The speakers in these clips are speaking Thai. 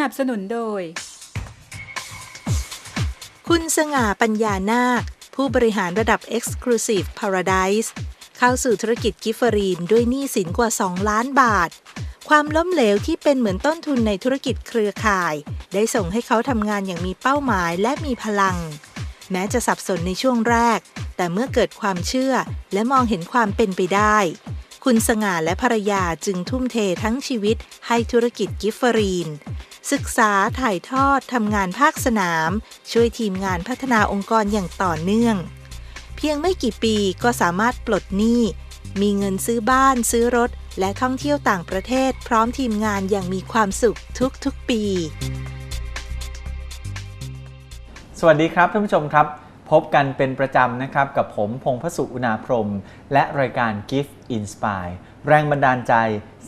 นับสนุนโดย คุณสง่าปัญญานาค ผู้บริหารระดับ Exclusive Paradise เข้าสู่ธุรกิจกิฟเฟอรีนด้วยหนี้สินกว่า 2 ล้านบาท ความล้มเหลวที่เป็นเหมือนต้นทุนในธุรกิจเครือข่าย ได้ส่งให้เขาทำงานอย่างมีเป้าหมายและมีพลัง แม้จะสับสนในช่วงแรก แต่เมื่อเกิดความเชื่อและมองเห็นความเป็นไปได้ คุณสง่าและภรรยาจึงทุ่มเททั้งชีวิตให้ธุรกิจกิฟเฟอรีน ศึกษาถ่ายทอดทำงานภาคสนาม ช่วยทีมงานพัฒนาองค์กรอย่างต่อเนื่อง เพียงไม่กี่ปีก็สามารถปลดหนี้มีเงินซื้อบ้านซื้อรถ และท่องเที่ยวต่างประเทศ พร้อมทีมงานอย่างมีความสุขทุกๆปี สวัสดีครับท่านผู้ชมครับ พบกันเป็นประจำนะครับ กับผมพงษ์พสุอุณาพรหมและรายการ Gift Inspire แรงบันดาลใจ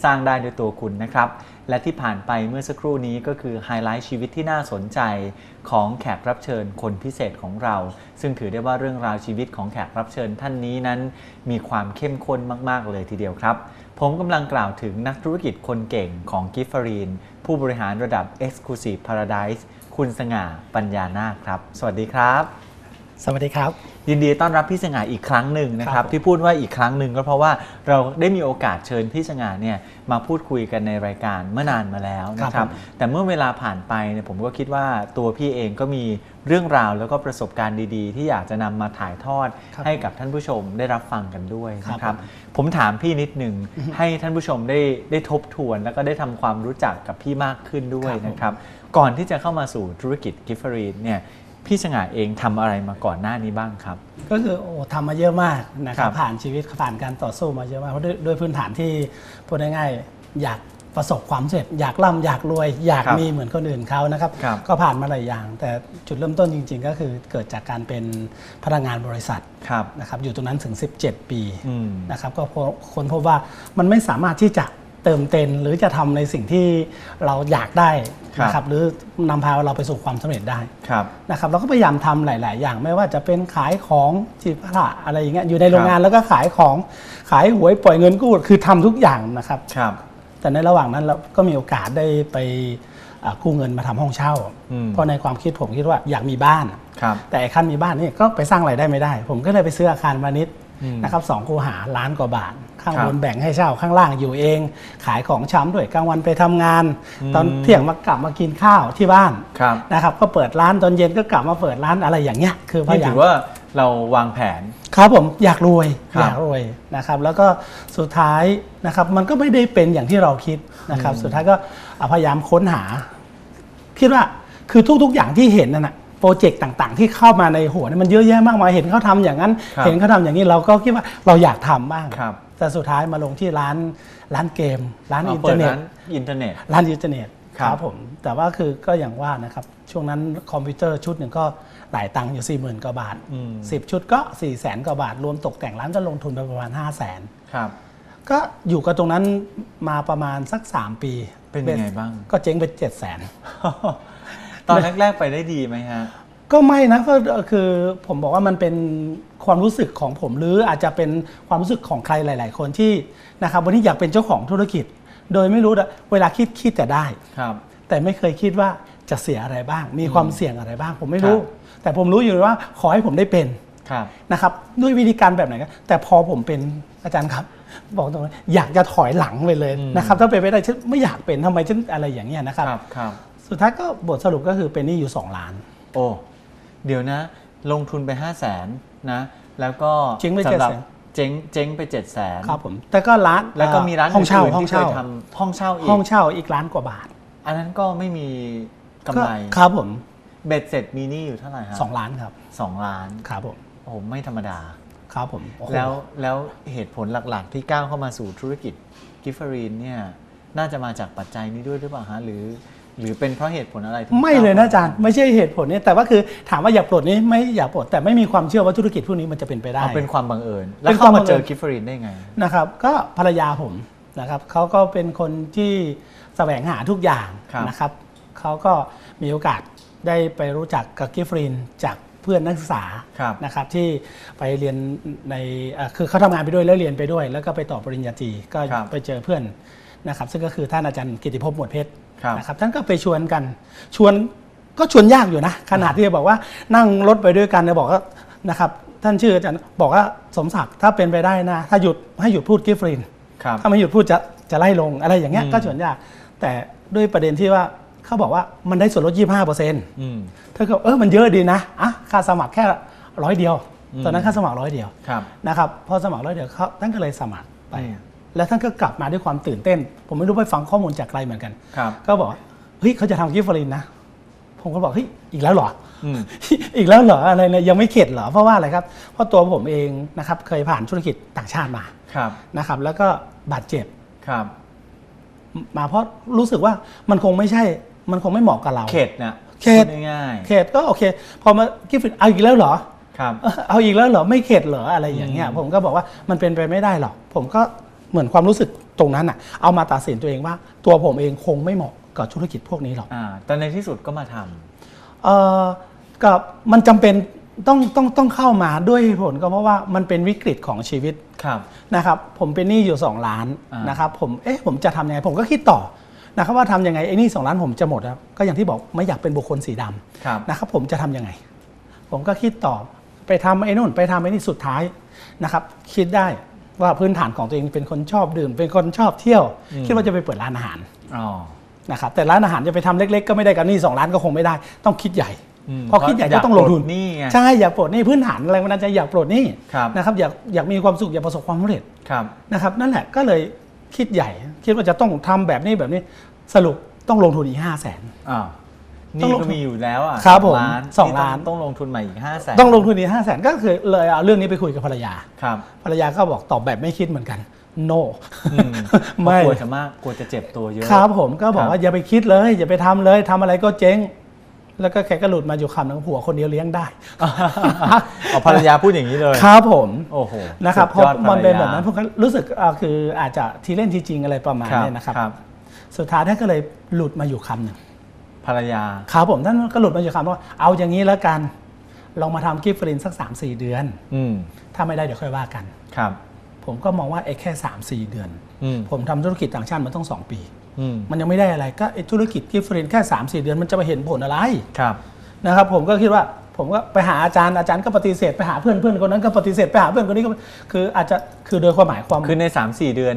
สร้างได้ด้วยตัวคุณนะครับ และที่ผ่านไปเมื่อสักครู่นี้ก็คือไฮไลท์ชีวิตที่น่าสนใจของแขกรับเชิญคนพิเศษของเรา ซึ่งถือได้ว่าเรื่องราวชีวิตของแขกรับเชิญท่านนี้นั้น มีความเข้มข้นมากๆเลยทีเดียวครับ ผมกำลังกล่าวถึงนักธุรกิจคนเก่งของกิฟฟารีน ผู้บริหารระดับ Exclusive Paradise คุณสง่าปัญญานาคครับ สวัสดีครับ สวัสดีครับ ยินดีต้อนรับพี่สง่าอีกครั้งหนึ่งนะคครัรับบผมที่พูดว่าอีกครั้งหนึ่งก็เพราะว่าเราได้มีโอกาสเชิญพี่สง่าเนี่ยมาพูดคุยกันในรายการเมื่อนานมาแล้วนะครับแต่เมื่อเวลาผ่านไปเนี่ยผมก็คิดว่าตัวพี่เองก็มีเรื่องราวแล้วก็ประสบการณ์ดีๆ ที่อยากจะนำมาถ่ายทอดครับให้กับท่านผู้ชมได้รับฟังกันด้วยครับนะครับผมถามพี่นิดหนึ่งให้ท่านผู้ชมได้ได้ทบทวน แล้วก็ได้ทำความรู้จักกับพี่มากขึ้นด้วยนะครับก่อนที่จะเข้ามาสู่ธุรกิจกิฟฟรีนเนี่ย พี่สง่าเองทำอะไรมาก่อนหน้านี้บ้างครับ ก็คือโอ้ทำมาเยอะมากนะคครัรับบผ่านชีวิตผ่านการต่อสู้มาเยอะมากเพราะด้วยด้วยพื้นฐานที่พูดง่ายๆอยากประสบความสำเร็จอยากร่ำอยากรวย อยากครับมีเหมือนคนอื่นเขานะครับครับก็ผ่านมาหลายอย่าง แต่จุดเริ่มต้นจริง ๆ ก็คือเกิดจากการเป็นพนักงานบริษัทครับนะครับอยู่ตรงนั้นถึง 17 ปีอืมนะครับก็พบคนพบว่ามันไม่สามารถที่จะ เติมเต็มหรือจะทำในสิ่งที่เราอยากได้นะคครัรับบหรือนำพาเราไปสู่ความสำเร็จได้ครับนะครับเราก็พยายามทำหลาย ๆ อย่างไม่ว่าจะเป็นขายของจีบพระอะไรอย่างเงี้ยอยู่ในโรงงานแล้วก็ขายของขายหวยปล่อยเงินกู้คือทำทุกอย่างนะครับครับ แต่ในระหว่างนั้นเราก็มีโอกาสได้ไปอ่ากู้เงินมาทำห้องเช่าอืมเพราะในความคิดผมคิดว่าอยากมีบ้านครับแต่ไอ้ขั้นมีบ้านนี่ก็ไปสร้างรายได้ไม่ได้ ผมก็เลยไปซื้ออาคารพาณิชย์อืม นะครับสองคูหาล้านกว่าบาท ข้างครับบนแบ่งให้เช่าข้างล่างอยู่เอง ขายของช้ำด้วยกลางวันไปทำงานอืมตอนเที่ยงมากลับมากินข้าวที่บ้านครับนะครับก็เปิดร้านตอนเย็นก็กลับมาเปิดร้านอะไรอย่างเงี้ยคือพนี่ยายาถืมอว่าเราวางแผนครับผมอยากรวยครับอยากรวยนะครับ แล้วก็สุดท้ายนะครับมันก็ไม่ได้เป็นอย่างที่เราคิดนะครับ สุดท้ายก็อะพยายามค้นหาคิดว่าคือทุก ๆ อย่างที่เห็นนั่นนะ โปรเจกต์ต่างๆ ที่เข้ามาในหัวเนี่ยมันเยอะแยะมากมายเห็นเขาทำอย่างนั้นครับเห็นเขาทำอย่างนี้เราก็คิดว่าเราอยากทำบ้างครับแต่สุดท้ายมาลงที่ร้านร้านเกม ร้านเอาอินเทเปิอดร์เน็ตร้านอินเทอร์เน็ตร้านอินเทอร์เน็ตครับผมแต่ว่าคือก็อย่างว่านะครับช่วงนั้นคอมพิวเตอร์ชุดหนึ่งก็หลายตังค์อยู่ 4 0,000กว่าบาทอืม10 ชุดก็ 4 0 0แสนกว่าบาท รวมตกแต่งร้านก็ลงทุนไปประมาณ 5 0 0แสนครับก็อยู่กับตรงนั้นมาประมาณสัก 3 ปี เป็นยังไงบ้าง ก็เจ๊งไป 7 0 0แสน ตอนแรกๆไปได้ดีไหมฮะ ก็ไม่นะก็คือผมบอกว่ามันเป็นความรู้สึกของผมหรืออาจจะเป็นความรู้สึกของใครหลาย ๆ คนที่นะครับวันนี้อยากเป็นเจ้าของธุรกิจ โดยไม่รู้นะเวลาคิดคิดแต่ได้ครับ แต่ไม่เคยคิดว่าจะเสียอะไรบ้าง มีความเสี่ยงอะไรบ้าง ผมไม่รู้ครับแต่ผมรู้อยู่ว่าขอให้ผมได้เป็นครับนะครับด้วยวิธีการแบบไหนก็แต่พอผมเป็นอาจารย์ครับ บอกตรงนี้อยากจะถอยหลังไปเลยอืมนะครับ ถ้าเป็นไปได้ฉันไม่อยากเป็นทำไมฉันอะไรอย่างเงี้ยนะครับครับครับ สุดท้ายก็บทสรุปก็คือเป็นหนี้อยู่ 2 ล้าน โอ้เดี๋ยวนะ ลงทุนไป 5 0 0แสนนะ แล้วก็เจ๊งไปสำหรั700,000เจ๊งเจ๊งไป7 0 0แสนครับผมแต่ก็ร้านแล้วก็มีร้านห้องเช่าอื่นๆห้องที่เคเช่ายทำห้องเช่าอีกห้องเช่าอีกล้านกว่าบาทอันนั้นก็ไม่มีกำไรครับผมเบ็ดเสร็จมีหนี้อยู่เท่าไหร่ฮะสองล้านครับสองล้านครับผมโอ้โหไม่ธรรมดา ครับผมโอ้โห แล้วแล้วเหตุผลหลักๆที่ก้าวเข้ามาสู่ธุรกิจกิฟเฟอรีนเนี่ยน่าจะมาจากปัจจัยนี้ด้วยหรือเปล่าฮะหรือ หรือเป็นเพราะเหตุผลอะไรที่ไม่เลยนะอาจารย์ก้วไม่ใช่เหตุผลนี้แต่ว่าคือถามว่าอยากปลดนี้ไม่อยากปลดแต่ไม่มีความเชื่อว่าธุรกิจพวกนี้มันจะเป็นไปได้เอาเป็นความบังเอิญเป็แล้วนเข้าความบัมางเจเอิอญกิฟเฟอรีนได้ไงนะครับ ก็ภรรยาผมนะครับเขาก็เป็นคนที่แสวงหาทุกอย่างครับนะครับเขาก็มีโอกาสได้ไปรู้จักกับกิฟฟรินจากเพื่อนนักศึกษาครับนะครับที่ไปเรียนในเอ่อคือเขาทำงานไปด้วยแล้วเรียนไปด้วย แล้วก็ไปต่อปริญญาตรีก็ครับไปเจอเพื่อน นะครับซึ่งก็คือท่านอาจารย์กิติภพหมวดเพชรครับนะครับท่านก็ไปชวนกันชวนก็ชวนยากอยู่นะขนาดที่จะบอกว่านั่งรถไปด้วยกันเนี่ยบอกว่านะครับท่านชื่ออาจารย์บอกว่าสมศักดิ์ถ้าเป็นไปได้นะ ถ้าหยุดให้หยุดพูดกิฟฟรินครับถ้าไม่หยุดพูดจะจะไล่ลงอะไรอย่างเงี้ยอืมก็ชวนยาก แต่ด้วยประเด็นที่ว่าเขาบอกว่ามันได้ส่วนลด 25เปอร์เซ็นต์อืมเธอก็เออมันเยอะดีนะอะค่าสมัครแค่ร้อยเดียวอืมตอนนั้นค่าสมัครร้อยเดียวครับนะครับพอสมัครร้อยเดียวเขาท่านก็เลยสมัครไปอืม แล้วท่านก็กลับมาด้วยความตื่นเต้น ผมไม่รู้ไปฟังข้อมูลจากใครเหมือนกัน ครับก็บอกว่าเฮ้ยเขาจะทำกิฟต์ฟลินนะ ผมก็บอกเฮ้ยอีกแล้วเหรอ อืม อีกแล้วเหรออะไรเนี่ยยังไม่เข็ดเหรอเพราะว่าอะไรครับ เพราะตัวผมเองนะครับเคยผ่านธุรกิจต่างชาติมาครับนะครับ แล้วก็บาดเจ็บครับมาเพราะรู้สึกว่ามันคงไม่ใช่ มันคงไม่เหมาะกับเรา เข็ดนะเข็ด พูง่ายเข็ดก็โอเค พอมากิฟต์ฟลินเอาอีกแล้วเหรอ ๆครับ เออเอาอีกแล้วเหรอไม่เข็ดเหรออะไรอย่างเงี้ย อืม ผมก็บอกว่ามันเป็นไปไม่ได้หรอก ผมก็ เหมือนความรู้สึกตรงนั้นอะ เอามาตัดสินตัวเองว่า ตัวผมเองคงไม่เหมาะกับธุรกิจพวกนี้หรอกอ่าแต่ในที่สุดก็มาทำเออกับมันจำเป็นต้องต้องต้องเข้ามาด้วยเหตุผลก็เพราะว่ามันเป็นวิกฤตของชีวิตครับ นะครับผมเป็นหนี้อยู่ 2 ล้านอ่าน นะครับผมเอ๊ะผมจะทำยังไงผมก็คิดต่อนะครับว่าทำยังไงไอ้หนี้สองล้านผมจะหมดแล้วก็อย่างที่บอกไม่อยากเป็นบุคคลสีดำครับ นะครับผมจะทำยังไง ผมก็คิดต่อไปทำไอ้นู่นไปทำไอ้นี่สุดท้ายนะครับคิดได้ ว่าพื้นฐานของตัวเองเป็นคนชอบดื่ม เป็นคนชอบเที่ยวอืมคิดว่าจะไปเปิดร้านอาหารอ๋อนะครับแต่ร้านอาหารจะไปทำเล็ก ๆ ก็ไม่ได้กับหนี่สองล้านก็คงไม่ได้ ต้องคิดใหญ่อืมพอคิดใหญ่เพราะก็ต้องลงทุนอยากปลดหนี้ไงใช่อยากปลดหนี่พื้นฐานอะไรมันจะอยากปลดหนี่ครับนะครับอยากอยากมีความสุขอยากประสบความสำเร็จครับนะครับนั่นแหละก็เลยคิดใหญ่ คิดว่าจะต้องทำแบบนี้แบบนี้สรุปต้องลงทุนอีกห้าแสนอ่า ต้อนี่งลงทุก็นมีอยู่แล้วอะครับผมล้านสองนี่ล้าน ต้องลงทุนใหม่อีกห้าแสนต้องลงทุนอีกห้าแสนก็คือเลยเอาเรื่องนี้ไปคุยกับภรรยา ครับภรรยาก็บอกตอบแบบไม่คิดเหมือนกัน no อืมไม่ กลัวจะมากกลัวจะเจ็บตัวเยอะ ครับผมก็บอกครับว่าอย่าไปคิดเลยอย่าไปทำเลยทำอะไรก็เจ๊ง แล้วก็แกก็หลุดมาอยู่คำหนึงผัวคนเดียวเลี้ยงได้ เอาภรรยาพูดอย่างนี้เลยครับผมโอ้โหนะครับเพสุดราะยอดมันเป็นภรรยาแบบนั้นผมก็รู้สึกอ่าคืออาจจะทีเล่นทีจริงอะไรประมาณครับเนี้นะครับครับ สุดท้ายท่านก็เลยหลุดมาอยู่คำหนึ่ง ภรรยา ครับผมท่านก็หลุดมาอยู่คำว่าเอาอย่างนี้แล้วกันลองมาทำกิฟต์ฟรินสัก 3 4 เดือน อืมถ้าไม่ได้เดี๋ยวค่อยว่ากัน ครับ ผมก็มองว่าไอ้แค่ 3 4 เดือน อืมผมทำธุรกิจต่างชาติมาต้อง 2 ปี อืมมันยังไม่ได้อะไรก็ไอ้ธุรกิจกิฟต์ฟรินแค่ 3 4 เดือนมันจะไปเห็นผลอะไร ครับ นะครับผมก็คิดว่าผมก็ไปหาอาจารย์อาจารย์ก็ปฏิเสธไปหาเพื่อนเพื่อนคนนั้นก็ปฏิเสธไปหาเพื่อนคนนี้ก็คืออาจจะคือโดยความหมายความคือใน 3-4 เดือน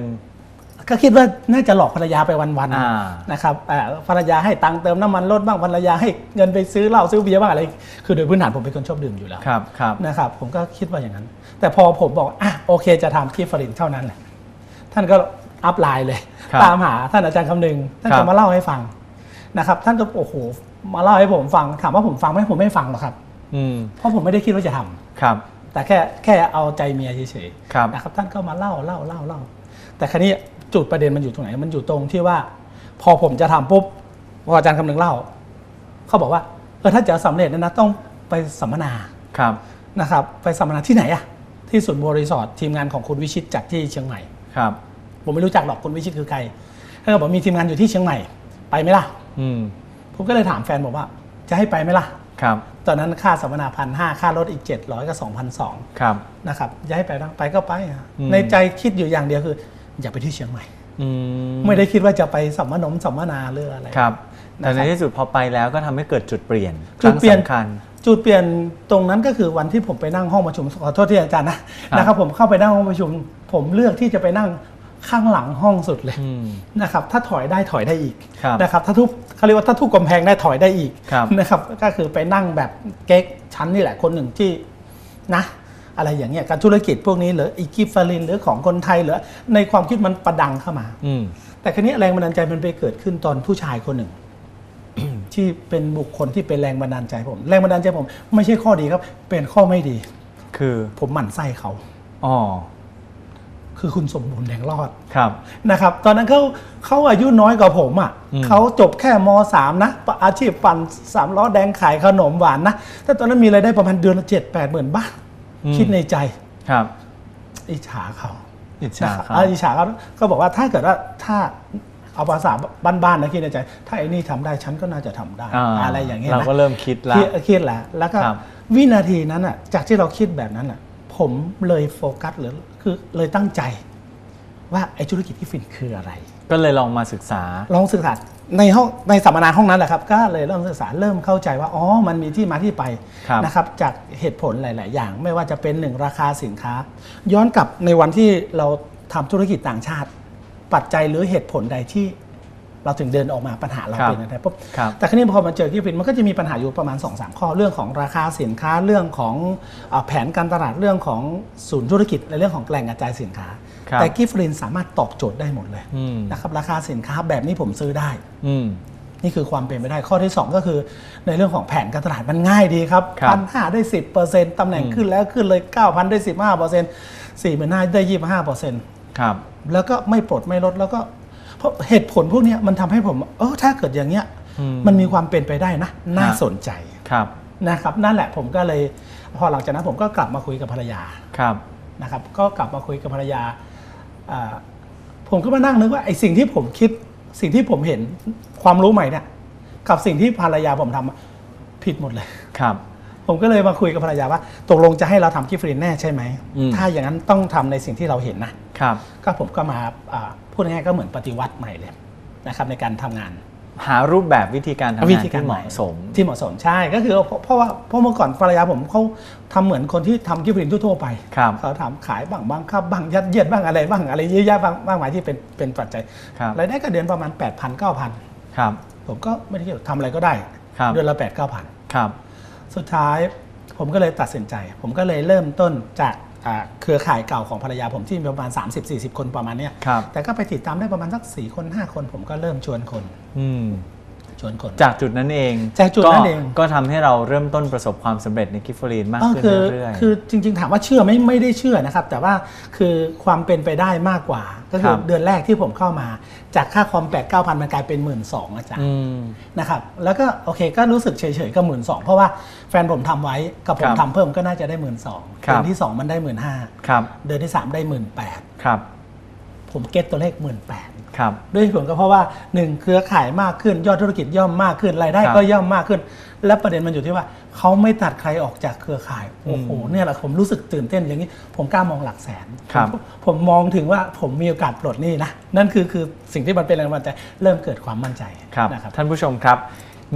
ก็คิดว่าน่าจะหลอกภรรยาไปวันอ่า ๆนะครับอ่าภรรยาให้ตังค์เติมน้ำมันรถบ้างภรรยาให้เงินไปซื้อเหล้าซื้อเบียร์บ้างอะไร คือโดยพื้นฐานผมเป็นคนชอบดื่มอยู่แล้วครับครับ นะครับ ผมก็คิดว่าอย่างนั้น แต่พอผมบอกอะโอเคจะทำคีฟรินเท่านั้นแหละท่านก็อัพไลน์เลย ครับตามหาท่านอาจารย์คำนึงท่านครัจะบมาเล่าให้ฟังนะครับ ท่านก็โอ้โหมาเล่าให้ผมฟังถามว่าผมฟังไหมผมไม่ฟังหรอกครับ อืมเพราะผมไม่ได้คิดว่าจะทำครับแต่แค่แค่เอาใจเมียเฉยครับๆนะครับท่านก็มาเล่าเล่าเล่าเล่าแต่ครั้นี้ จุดประเด็นมันอยู่ตรงไหน มันอยู่ตรงที่ว่า พอผมจะทำปุ๊บพออาจารย์คำนึงเล่า เขาบอกว่าเออถ้าจะสำเร็จเนยนะต้องไปสัมมนาครับนะครับ ไปสัมมนาที่ไหนอะที่ศูนย์บัวรีสอร์ททีมงานของคุณวิชิตจัดที่เชียงใหม่ครับ ผมไม่รู้จักหรอกคุณวิชิตคือใครเขาก็บอกมีทีมงานอยู่ที่เชียงใหม่ไปไหมล่ะ อืมผมก็เลยถามแฟนบอกว่า จะให้ไปไหมล่ะครับ ตอนนั้นค่าสัมมนาพันห้าค่ารถอีก 700ก็2,200ครับนะครับจะให้ไปนะไปก็ไปอะอืมในใจคิดอยู่อย่างเดียวคือ อยากไปที่เชียงใหม่อืมไม่ได้คิดว่าจะไปสัมมนมสัมมนาหรืออะไรครับนะครับแต่ในที่สุดพอไปแล้วก็ทำให้เกิดจุดเปลี่ยนจุดเปลี่ยนครั้งสำคัญจุดเปลี่ยนตรงนั้นก็คือวันที่ผมไปนั่งห้องประชุมขอโทษที่อาจารย์นะนะครับ ผมเข้าไปนั่งห้องประชุม ผมเลือกที่จะไปนั่งข้างหลังห้องสุดเลยอืมนะครับถ้าถอยได้ถอยได้อีกครับนะครับถ้าทุบเขาเรียกว่าถ้าทุบกำแพงได้ถอยได้อีกครับนะครับ ก็คือไปนั่งแบบเก๊กชั้นนี่แหละคนหนึ่งที่นะ อะไรอย่างเงี้ยการธุรกิจพวกนี้หรืออีกิฟาลินหรือของคนไทยหรือในความคิดมันประดังเข้ามาอืมแต่ครั้นี้แรงบันดาลใจมันไปเกิดขึ้นตอนผู้ชายคนหนึ่ง ที่เป็นบุคคลที่เป็นแรงบันดาลใจผม แรงบันดาลใจผม ไม่ใช่ข้อดีครับ เป็นข้อไม่ดี คือผมหมั่นไส้เขาอ๋อคือคุณสมบูรณ์แดงรอดครับนะครับ ตอนนั้นเขาเขาอายุน้อยกว่าผมอะอืมเขาจบแค่มสามนะอาชีพปั่นสามล้อแดงขายขนมหวานนะแต่ตอนนั้นมีรายได้ประมาณเดือนละเจ็ดแปดหมื่นบาท คิดในใจ ครับ อิจฉาเขาอิจฉานะครับครับอ่าอิจฉาเขาก็บอกว่าถ้าเกิดว่าถ้าเอาภาษาบ้านๆนะคิดในใจ ถ้าไอ้นี่ทำได้ฉันก็น่าจะทำได้ อ่าอะไรอย่างเงี้ยเรานะก็เริ่มคิดละ คิดคิดแหละแล้วก็ครับ วินาทีนั้นอะจากที่เราคิดแบบนั้นอะผมเลยโฟกัสหรือคือเลยตั้งใจ ว่าไอ้ธุรกิจที่ฟินคืออะไร ก็เลยลองมาศึกษา ลองศึกษา ในห้องในสัมมนาห้องนั้นแหละครับ ก็เลยเริ่มศึกษาเริ่มเข้าใจว่าอ๋อมันมีที่มาที่ไปครับ นะครับจากเหตุผลหลาย ๆ อย่าง ไม่ว่าจะเป็นหนึ่งราคาสินค้า ย้อนกลับในวันที่เราทำธุรกิจต่างชาติ ปัจจัยหรือเหตุผลใดที่ เราถึงเดินออกมาปัญหาเราครับเป็นอะไรปุ๊บครับแต่ครั้นี้พอมาเจอกิฟฟินมันก็จะมีปัญหาอยู่ประมาณ2อสข้อเรื่องของราคาสินค้าเรื่องของอาแผนการตลาดเรื่องของศูนย์ธุรกิจและเรื่องของแหล่งกระจายสินค้าครับแต่กิฟฟินสามารถตอบโจทย์ได้หมดเลยอืมนะครับราคาสินค้าแบบนี้ผมซื้อได้อืมนี่คือความเป็นไปได้ข้อที่ 2 ก็คือ ในเรื่องของแผนการตลาดมันง่ายดีครับครับพันห้าได้สิบเปอร์เซ็นต์ตำแหน่งอืมขึ้นแล้วขึ้นเลยเก้าพันได้สิบห้าเปอร์เซ็นต์สี่หมื่นห้าได้ยี่สิบห้าเปอร์เซ็นต์ครับแล้วก็ไม่ปลดไม่ลดแล้วก็เพ ราะเหตุผลพวกเนี้ยมันทำให้ผมเออถ้าเกิดอย่างเงี้ยอืมมันมีความเป็นไปได้นะ น่าฮะสนใจครับนะครับ นั่นแหละผมก็เลยพอหลังจากนั้นผมก็กลับมาคุยกับภรรยาครับนะครับ ก็กลับมาคุยกับภรรยาอ่าผมก็มานั่งนึกว่าไอ้สิ่งที่ผมคิดสิ่งที่ผมเห็นความรู้ใหม่เนี่ยกับสิ่งที่ภรรยาผมทำอะผิดหมดเลยครับ ผมก็เลยมาคุยกับภรรยาว่าตกลงจะให้เราทำกิฟต์ฟรีแน่ใช่ไหม อืม ถ้าอย่างนั้นต้องทำในสิ่งที่เราเห็นนะ ครับ ก็ผมก็มาอ่าพูดง่ายๆก็เหมือนปฏิวัติใหม่เลยนะครับในการทำงาน หารูปแบบวิธีการทำงานวิธีการที่เหมาะสม ที่เหมาะสมใช่ก็คือเพราะเพราะว่าเพราะเมื่อก่อนภรรยาผมเขาทำเหมือนคนที่ทำกิฟต์ฟรีทั่วๆไปครับเขาทำขายบ้างบังคับบ้างยัดเยียดบ้างอะไรบ้างอะไรเยอะแยะบ้างบ้างหมายที่เป็นเป็นปัจจัยครับ รายได้ก็เดือนประมาณ 8 0 0 0 9,000ครับ ผมก็ไม่ได้เกี่ยวทำอะไรก็ได้ ครับ เดือนละ8 9 0 0ครับ สุดท้ายผมก็เลยตัดสินใจ ผมก็เลยเริ่มต้นจากอ่าเครือข่ายเก่าของภรรยาผมที่มีประมาณ 30-40 คนประมาณเนี้ยครับแต่ก็ไปติดตามได้ประมาณสัก 4 คน 5 คน ผมก็เริ่มชวนคนอืม ชวนคน จากจุดนั้นเองจากจุดนั้นเอง ก็ก็ทำให้เราเริ่มต้นประสบความสำเร็จในกิฟฟรีนมากก็ขึ้นคือเรื่อยๆคือจริง ๆ ถามว่าเชื่อไหมไม่ได้เชื่อนะครับ แต่ว่าคือความเป็นไปได้มากกว่า ก็คือครับเดือนแรกที่ผมเข้ามา จากค่าคอม8 9 0 0 0มันกลายเป็น1 2ื่นอาจารย์อืมนะครับแล้วก็โอเคก็รู้สึกเฉยๆกับหมื่นสองเพราะว่าแฟนผมทำไว้กับผคมรับทำเพิ่มก็น่าจะได้หมื่นสองครับเดือนที่2มันได้หมื่นห้าครับเดือนที่3ได้หมื่นแปดครับผมเก็ตตัวเลขหมื่นแปด ครับด้วยเหตุผลก็เพราะว่า1เครือข่ายมากขึ้นยอดธุรกิจย่อมมากขึ้นรายได้ครับก็ย่อมมากขึ้น และประเด็นมันอยู่ที่ว่าเขาไม่ตัดใครออกจากเครือข่ายโอ้โหอืมเนี่ยแหละผมรู้สึกตื่นเต้นอย่างนี้ ผมกล้ามองหลักแสนครับผมผมมองถึงว่าผมมีโอกาสปลดหนี้นะนั่นคือคือสิ่งที่มันเป็นแรงบันดาลใจเริ่มเกิดความมั่นใจครับนะครับท่านผู้ชมครับ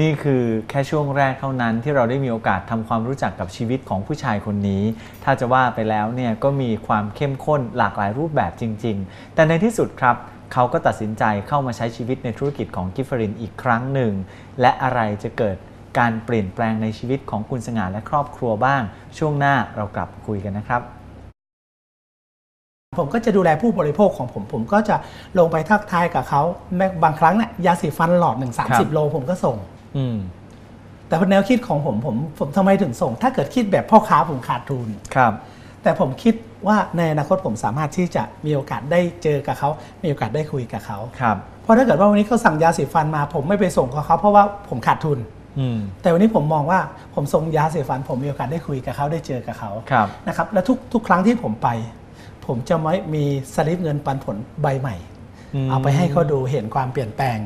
นี่คือแค่ช่วงแรกเท่านั้นที่เราได้มีโอกาสทำความรู้จักกับชีวิตของผู้ชายคนนี้ ถ้าจะว่าไปแล้วเนี่ยก็มีความเข้มข้นหลากหลายรูปแบบจริง ๆ แต่ในที่สุดครับ เขาก็ตัดสินใจเข้ามาใช้ชีวิตในธุรกิจของกิฟฟรินอีกครั้งหนึ่ง และอะไรจะเกิดการเปลี่ยนแปลงในชีวิตของคุณสง่าและครอบครัวบ้าง ช่วงหน้าเรากลับมาคุยกันนะครับผมก็จะดูแลผู้บริโภคของผม ผมก็จะลงไปทักทายกับเขาแม้บางครั้งเนี่ยยาสีฟันหลอดหนึ่งสามครัสิบบโลผมก็ส่ง อืมแต่แนวคิดของผมผม ผมทำไมถึงส่ง ถ้าเกิดคิดแบบพ่อค้าผมขาดทุนครับ แต่ผมคิด ว่าในอนาคตผมสามารถที่จะมีโอกาสได้เจอกับเขา มีโอกาสได้คุยกับเขาครับ เพราะถ้าเกิดว่าวันนี้เขาสั่งยาสีฟันมา ผมไม่ไปส่งกับเขาเพราะว่าผมขาดทุนอืมแต่วันนี้ผมมองว่าผมส่งยาสีฟัน ผมมีโอกาสได้คุยกับเขาได้เจอกับเขาครับนะครับ และทุกทุกครั้งที่ผมไป ผมจะไม่มีสลิปเงินปันผลใบใหม่อืมเอาไปให้เขาดูเห็นความเปลี่ยนแปลง